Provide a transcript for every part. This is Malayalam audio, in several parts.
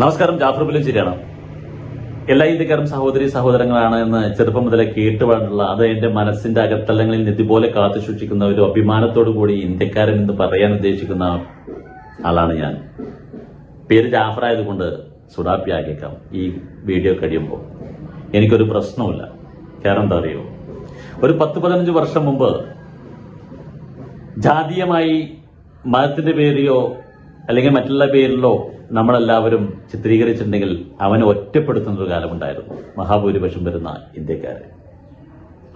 നമസ്കാരം ജാഫർ പുലഞ്ചേരിയാണ് എല്ലാ ഇന്ത്യക്കാരും സഹോദരി സഹോദരങ്ങളാണ് എന്ന് ചെറുപ്പം മുതലേ കേട്ട് വളർന്നുള്ള അത് എന്റെ മനസ്സിന്റെ അകത്തലങ്ങളിൽ ഇതുപോലെ കാത്തു സൂക്ഷിക്കുന്ന ഒരു അഭിമാനത്തോടു കൂടി ഇന്ത്യക്കാരൻ എന്ന് പറയാൻ ഉദ്ദേശിക്കുന്ന ആളാണ് ഞാൻ. പേര് ജാഫർ ആയതുകൊണ്ട് സുഡാപ്പി ആകേക്കാം ഈ വീഡിയോ കഴിയുമ്പോൾ. എനിക്കൊരു പ്രശ്നവുമില്ല. കാരണം എന്താ അറിയോ? ഒരു പത്ത് പതിനഞ്ച് വർഷം മുമ്പ് ജാതീയമായി മതത്തിന്റെ പേരിലോ അല്ലെങ്കിൽ മറ്റുള്ള പേരിലോ നമ്മളെല്ലാവരും ചിത്രീകരിച്ചിട്ടുണ്ടെങ്കിൽ അവനെ ഒറ്റപ്പെടുത്തുന്ന ഒരു കാലമുണ്ടായിരുന്നു. മഹാഭൂരിപക്ഷം വരുന്ന ഇന്ത്യക്കാരെ.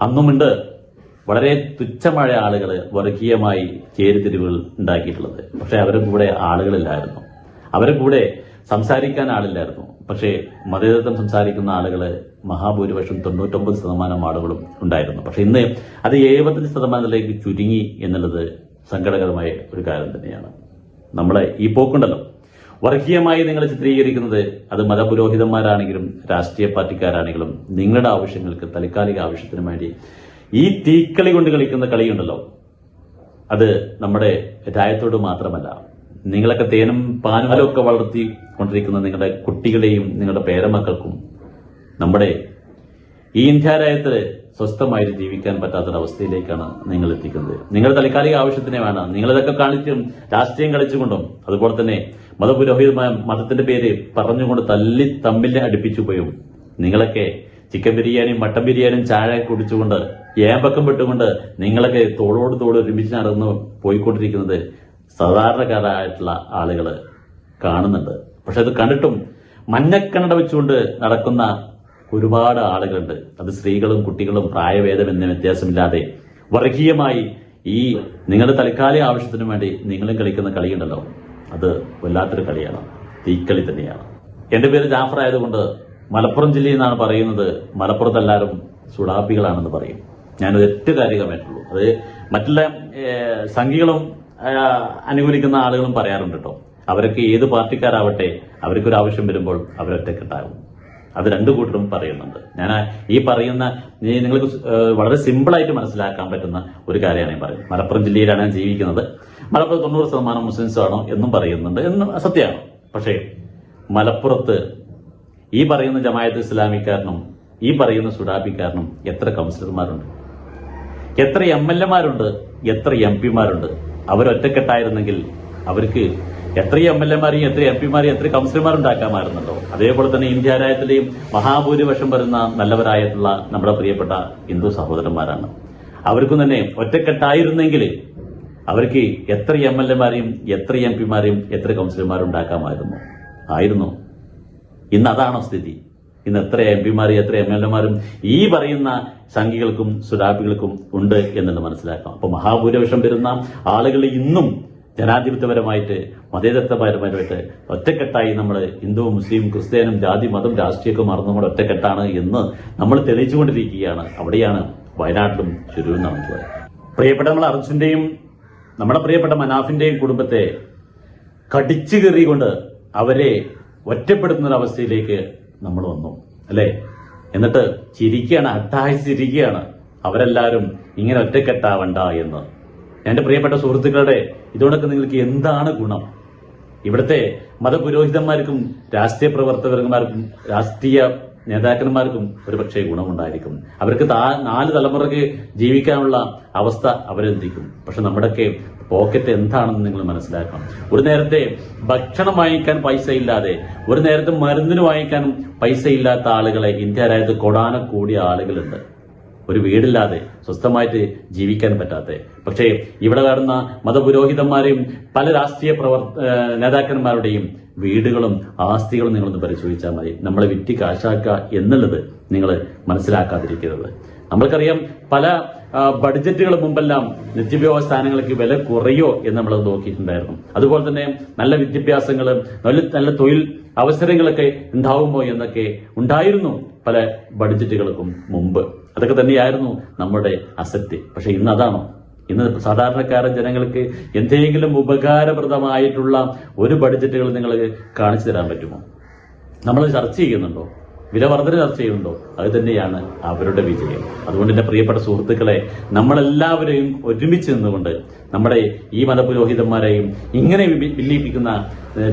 അന്നുമുണ്ട് വളരെ തുച്ഛമായ ആളുകൾ വർഗീയമായി ചേരിതിരിവുകൾ ഉണ്ടാക്കിയിട്ടുള്ളത്. പക്ഷെ അവരുടെ കൂടെ ആളുകളില്ലായിരുന്നു. അവരുടെ കൂടെ സംസാരിക്കാൻ ആളില്ലായിരുന്നു. പക്ഷേ മതേതത്വം സംസാരിക്കുന്ന ആളുകൾ മഹാഭൂരിപക്ഷം തൊണ്ണൂറ്റൊമ്പത് ശതമാനം ആളുകളും ഉണ്ടായിരുന്നു. പക്ഷെ ഇന്ന് അത് എഴുപത്തഞ്ച് ശതമാനത്തിലേക്ക് ചുരുങ്ങി എന്നുള്ളത് സങ്കടകരമായ ഒരു കാര്യം തന്നെയാണ്. നമ്മളെ ഈ പോക്കുണ്ടല്ലോ. വർഗീയമായി നിങ്ങൾ ചിത്രീകരിക്കുന്നത് അത് മതപുരോഹിതന്മാരാണെങ്കിലും രാഷ്ട്രീയ പാർട്ടിക്കാരാണെങ്കിലും നിങ്ങളുടെ ആവശ്യങ്ങൾക്ക് താൽക്കാലിക ആവശ്യത്തിന് വേണ്ടി ഈ തീക്കളി കൊണ്ട് കളിക്കുന്ന കളിയുണ്ടല്ലോ. അത് നമ്മുടെ രാജ്യത്തോട് മാത്രമല്ല നിങ്ങളൊക്കെ തേനും പാനും ഒക്കെ വളർത്തി കൊണ്ടിരിക്കുന്ന നിങ്ങളുടെ കുട്ടികളെയും നിങ്ങളുടെ പേരമക്കൾക്കും നമ്മുടെ ഈ ഇന്ത്യ സ്വസ്ഥമായിട്ട് ജീവിക്കാൻ പറ്റാത്തൊരവസ്ഥയിലേക്കാണ് നിങ്ങൾ എത്തിക്കുന്നത്. നിങ്ങളുടെ തൽക്കാലിക ആവശ്യത്തിനെ വേണം. നിങ്ങളിതൊക്കെ കാണിച്ചും രാഷ്ട്രീയം കളിച്ചുകൊണ്ടും. അതുപോലെ തന്നെ മതപുരോഹിതമായ മതത്തിന്റെ പേര് പറഞ്ഞുകൊണ്ട് തല്ലി തമ്മിൽ അടുപ്പിച്ചു പോയും. നിങ്ങളൊക്കെ ചിക്കൻ ബിരിയാണിയും മട്ടൻ ബിരിയാണിയും ചായ കുടിച്ചുകൊണ്ട് ഏമ്പക്കം വിട്ടുകൊണ്ട് നിങ്ങളൊക്കെ തോളോട് തോട് ഒരുമിച്ച് നടന്ന് പോയിക്കൊണ്ടിരിക്കുന്നത് സാധാരണക്കാരായിട്ടുള്ള ആളുകൾ കാണുന്നുണ്ട്. പക്ഷെ അത് കണ്ടിട്ടും മഞ്ഞക്കണ്ണട വെച്ചുകൊണ്ട് നടക്കുന്ന ഒരുപാട് ആളുകളുണ്ട്. അത് സ്ത്രീകളും കുട്ടികളും പ്രായഭേദം എന്ന വ്യത്യാസമില്ലാതെ വർഗീയമായി ഈ നിങ്ങളുടെ തൽക്കാലിക ആവശ്യത്തിനു വേണ്ടി നിങ്ങളും കളിക്കുന്ന കളിയുണ്ടല്ലോ. അത് വല്ലാത്തൊരു കളിയാണ്. തീക്കളി തന്നെയാണ്. എന്റെ പേര് ജാഫർ ആയതുകൊണ്ട് മലപ്പുറം ജില്ലയിൽ നിന്നാണ് പറയുന്നത് മലപ്പുറത്ത് എല്ലാവരും സുഡാപ്പികളാണെന്ന് പറയും. ഞാൻ ഒറ്റ കാര്യമായിട്ടുള്ളൂ അത് മറ്റുള്ള സംഘികളും അനുകൂലിക്കുന്ന ആളുകളും പറയാറുണ്ട് കേട്ടോ. അവരൊക്കെ ഏത് പാർട്ടിക്കാരാവട്ടെ അവർക്കൊരു ആവശ്യം വരുമ്പോൾ അവരൊറ്റക്കെട്ടാകും. അത് രണ്ടു കൂട്ടരും പറയുന്നുണ്ട്. ഞാൻ ഈ പറയുന്ന നിങ്ങൾക്ക് വളരെ സിമ്പിളായിട്ട് മനസ്സിലാക്കാൻ പറ്റുന്ന ഒരു കാര്യമാണ് ഞാൻ പറയുന്നത്. മലപ്പുറം ജില്ലയിലാണ് ഞാൻ ജീവിക്കുന്നത്. മലപ്പുറം തൊണ്ണൂറ് ശതമാനം മുസ്ലിംസ് ആണോ എന്നും പറയുന്നുണ്ട്. എന്നും സത്യമാണ്. പക്ഷേ മലപ്പുറത്ത് ഈ പറയുന്ന ജമായത്ത് ഇസ്ലാമിക്കാരനും ഈ പറയുന്ന സുഡാപ്പിക്കാരനും എത്ര കൗൺസിലർമാരുണ്ട്? എത്ര എം എൽ എമാരുണ്ട്? എത്ര എം പിമാരുണ്ട്? അവരൊറ്റക്കെട്ടായിരുന്നെങ്കിൽ അവർക്ക് എത്ര എം എൽ എമാരെയും എത്ര എം പിമാരെയും എത്ര കൗൺസിലർമാരും ഉണ്ടാക്കാമായിരുന്നല്ലോ അതേപോലെ തന്നെ ഇന്ത്യ രാജ്യത്തിലെയും മഹാഭൂരിപക്ഷം വരുന്ന നല്ലവരായിട്ടുള്ള നമ്മുടെ പ്രിയപ്പെട്ട ഹിന്ദു സഹോദരന്മാരാണ്. അവർക്കും തന്നെ ഒറ്റക്കെട്ടായിരുന്നെങ്കിൽ അവർക്ക് എത്ര എം എൽ എമാരെയും എത്ര എം പിമാരെയും എത്ര കൗൺസിലർമാരും ഉണ്ടാക്കാമായിരുന്നു? ആയിരുന്നു. ഇന്ന് അതാണോ സ്ഥിതി. ഇന്ന് എത്ര എം പിമാരും എത്ര എം എൽ എമാരും ഈ പറയുന്ന സംഘികൾക്കും സുഡാപ്പികൾക്കും ഉണ്ട് എന്നുള്ളത് മനസ്സിലാക്കാം. അപ്പൊ മഹാഭൂരിപക്ഷം വരുന്ന ആളുകൾ ഇന്നും ജനാധിപത്യപരമായിട്ട് മതേതത്വപരമായിട്ട് ഒറ്റക്കെട്ടായി നമ്മൾ ഹിന്ദു മുസ്ലിം ക്രിസ്ത്യാനും ജാതി മതം രാഷ്ട്രീയമൊക്കെ മറന്നുകൊണ്ട് ഒറ്റക്കെട്ടാണ് എന്ന് നമ്മൾ തെളിയിച്ചുകൊണ്ടിരിക്കുകയാണ്. അവിടെയാണ് വയനാട്ടിലും ചുരുവും നടന്നത് പ്രിയപ്പെട്ട നമ്മൾ അർജുന്റെയും നമ്മുടെ പ്രിയപ്പെട്ട മനാഫിന്റെയും കുടുംബത്തെ കടിച്ചു കയറിക്കൊണ്ട് അവരെ ഒറ്റപ്പെടുത്തുന്ന അവസ്ഥയിലേക്ക് നമ്മൾ വന്നു അല്ലേ? എന്നിട്ട് ചിരിക്കുകയാണ് അട്ടാഹിച്ചിരിക്കുകയാണ് അവരെല്ലാവരും ഇങ്ങനെ ഒറ്റക്കെട്ടാവണ്ട എന്ന്. എന്റെ പ്രിയപ്പെട്ട സുഹൃത്തുക്കളുടെ ഇതോടൊക്കെ നിങ്ങൾക്ക് എന്താണ് ഗുണം? ഇവിടുത്തെ മതപുരോഹിതന്മാർക്കും രാഷ്ട്രീയ പ്രവർത്തകന്മാർക്കും രാഷ്ട്രീയ നേതാക്കന്മാർക്കും ഒരു പക്ഷേ ഗുണമുണ്ടായിരിക്കും. അവർക്ക് താ- നാല് തലമുറയ്ക്ക് ജീവിക്കാനുള്ള അവസ്ഥ അവരെന്തിക്കും? പക്ഷെ നമ്മുടെയൊക്കെ പോക്കറ്റ് എന്താണെന്ന് നിങ്ങൾ മനസ്സിലാക്കണം. ഒരു നേരത്തെ ഭക്ഷണം വാങ്ങിക്കാൻ പൈസ ഇല്ലാതെ ഒരു നേരത്തെ മരുന്നിന് വാങ്ങിക്കാനും പൈസ ഇല്ലാത്ത ആളുകളെ ഇന്ത്യ രാജ്യത്ത് കൊടാന കൂടിയ ആളുകളുണ്ട്. ഒരു വീടില്ലാതെ സ്വസ്ഥമായിട്ട് ജീവിക്കാൻ പറ്റാത്ത. പക്ഷേ ഇവിടെ കാണുന്ന മതപുരോഹിതന്മാരെയും പല രാഷ്ട്രീയ പ്രവർ നേതാക്കന്മാരുടെയും വീടുകളും ആസ്തികളും നിങ്ങളൊന്ന് പരിശോധിച്ചാൽ മതി. നമ്മളെ വിറ്റ് കാശാക്കുക എന്നുള്ളത് നിങ്ങൾ മനസ്സിലാക്കാതിരിക്കരുത്. നമ്മൾക്കറിയാം പല ബഡ്ജറ്റുകൾ മുമ്പെല്ലാം നിത്യോപയോഗ സ്ഥാനങ്ങൾക്ക് വില കുറയോ എന്ന് നമ്മൾ നോക്കിയിട്ടുണ്ടായിരുന്നു. അതുപോലെ തന്നെ നല്ല വിദ്യാഭ്യാസങ്ങൾ നല്ല നല്ല തൊഴിൽ അവസരങ്ങളൊക്കെ ഉണ്ടാവുമോ എന്നൊക്കെ ഉണ്ടായിരുന്നു പല ബഡ്ജറ്റുകൾക്കും മുമ്പ്. അതൊക്കെ തന്നെയായിരുന്നു നമ്മുടെ അസറ്റ്. പക്ഷെ ഇന്ന് അതാണോ ഇന്ന് സാധാരണക്കാരൻ ജനങ്ങൾക്ക് എന്തെങ്കിലും ഉപകാരപ്രദമായിട്ടുള്ള ഒരു ബഡ്ജറ്റുകൾ നിങ്ങൾ കാണിച്ചു തരാൻ പറ്റുമോ? നമ്മൾ ചർച്ച ചെയ്യുന്നുണ്ടോ? വില വർധന ചർച്ച ചെയ്യുന്നുണ്ടോ? അത് തന്നെയാണ് അവരുടെ വിജയം. അതുകൊണ്ട് എന്റെ പ്രിയപ്പെട്ട സുഹൃത്തുക്കളെ നമ്മളെല്ലാവരെയും ഒരുമിച്ച് നിന്നുകൊണ്ട് നമ്മുടെ ഈ മതപുരോഹിതന്മാരെയും ഇങ്ങനെ വില്ലിപ്പിക്കുന്ന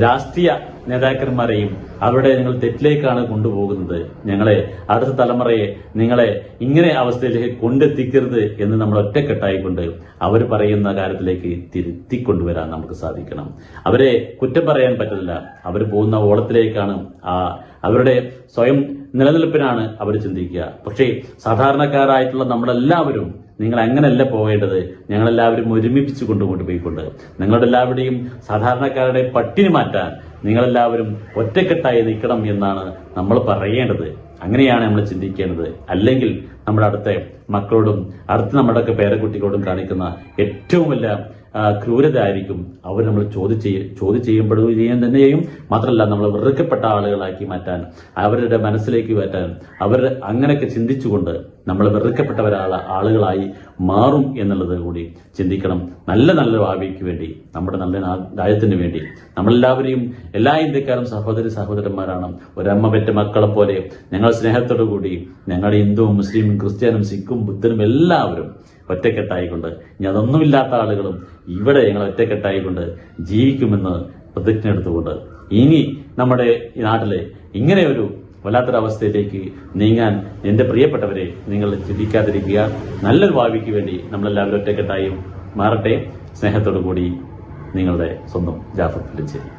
രാഷ്ട്രീയ നേതാക്കന്മാരെയും അവരുടെ നിങ്ങൾ തെറ്റിലേക്കാണ് കൊണ്ടുപോകുന്നത്. ഞങ്ങളെ അടുത്ത തലമുറയെ നിങ്ങളെ ഇങ്ങനെ അവസ്ഥയിലേക്ക് കൊണ്ടെത്തിക്കരുത് എന്ന് നമ്മൾ ഒറ്റക്കെട്ടായിക്കൊണ്ട് അവർ പറയുന്ന കാര്യത്തിലേക്ക് തിരുത്തിക്കൊണ്ടുവരാൻ നമുക്ക് സാധിക്കണം. അവരെ കുറ്റം പറയാൻ പറ്റില്ല അവർ പോകുന്ന ഓളത്തിലേക്കാണ് ആ അവരുടെ സ്വയം നിലനിൽപ്പിനാണ് അവർ ചിന്തിക്കുക. പക്ഷേ സാധാരണക്കാരായിട്ടുള്ള നമ്മളെല്ലാവരും നിങ്ങൾ അങ്ങനെയല്ല പോകേണ്ടത്. ഞങ്ങളെല്ലാവരും ഒരുമിപ്പിച്ച് കൊണ്ടുകൊണ്ട് പോയിക്കൊണ്ട് നിങ്ങളുടെ എല്ലാവരുടെയും സാധാരണക്കാരുടെ പട്ടിണി മാറ്റാൻ നിങ്ങളെല്ലാവരും ഒറ്റക്കെട്ടായി നിൽക്കണം എന്നാണ് നമ്മൾ പറയേണ്ടത്. അങ്ങനെയാണ് നമ്മൾ ചിന്തിക്കേണ്ടത്. അല്ലെങ്കിൽ നമ്മുടെ അടുത്ത മക്കളോടും അടുത്ത നമ്മുടെയൊക്കെ പേരക്കുട്ടികളോടും കാണിക്കുന്ന ഏറ്റവും വലിയ ക്രൂരത ആയിരിക്കും അവർ നമ്മൾ ചോദ്യം ചെയ്യ ചോദ്യം ചെയ്യപ്പെടുകയും തന്നെ ചെയ്യും. മാത്രമല്ല നമ്മൾ വെറുക്കപ്പെട്ട ആളുകളാക്കി മാറ്റാൻ അവരുടെ മനസ്സിലേക്ക് മാറ്റാൻ അവർ അങ്ങനെയൊക്കെ ചിന്തിച്ചുകൊണ്ട് നമ്മൾ വെറുക്കപ്പെട്ടവരാള ആളുകളായി മാറും എന്നുള്ളത് കൂടി ചിന്തിക്കണം. നല്ല നല്ല ഭാവിക്ക് വേണ്ടി നമ്മുടെ നല്ല രാജ്യത്തിന് വേണ്ടി. നമ്മളെല്ലാവരെയും എല്ലാ ഇന്ത്യക്കാരും സഹോദരി സഹോദരന്മാരാണ്. ഒരമ്മ പെറ്റ മക്കളെ പോലെ ഞങ്ങൾ സ്നേഹത്തോടു കൂടി ഞങ്ങളുടെ ഹിന്ദുവും മുസ്ലിമും ക്രിസ്ത്യാനും സിഖും ബുദ്ധനും എല്ലാവരും ഒറ്റക്കെട്ടായിക്കൊണ്ട് ഇനി അതൊന്നുമില്ലാത്ത ആളുകളും ഇവിടെ ഞങ്ങൾ ഒറ്റക്കെട്ടായിക്കൊണ്ട് ജീവിക്കുമെന്ന് പ്രതിജ്ഞ എടുത്തുകൊണ്ട് ഇനി നമ്മുടെ നാട്ടിലെ ഇങ്ങനെ ഒരു വല്ലാത്തൊരവസ്ഥയിലേക്ക് നീങ്ങാൻ എന്റെ പ്രിയപ്പെട്ടവരെ നിങ്ങൾ ചിന്തിക്കാതിരിക്കുക. നല്ലൊരു ഭാവിക്ക് വേണ്ടി നമ്മളെല്ലാവരും ഒറ്റക്കെട്ടായും മാറട്ടെ. സ്നേഹത്തോടു കൂടി നിങ്ങളുടെ സ്വന്തം ജാഫർ ഫിലിച്ചേരി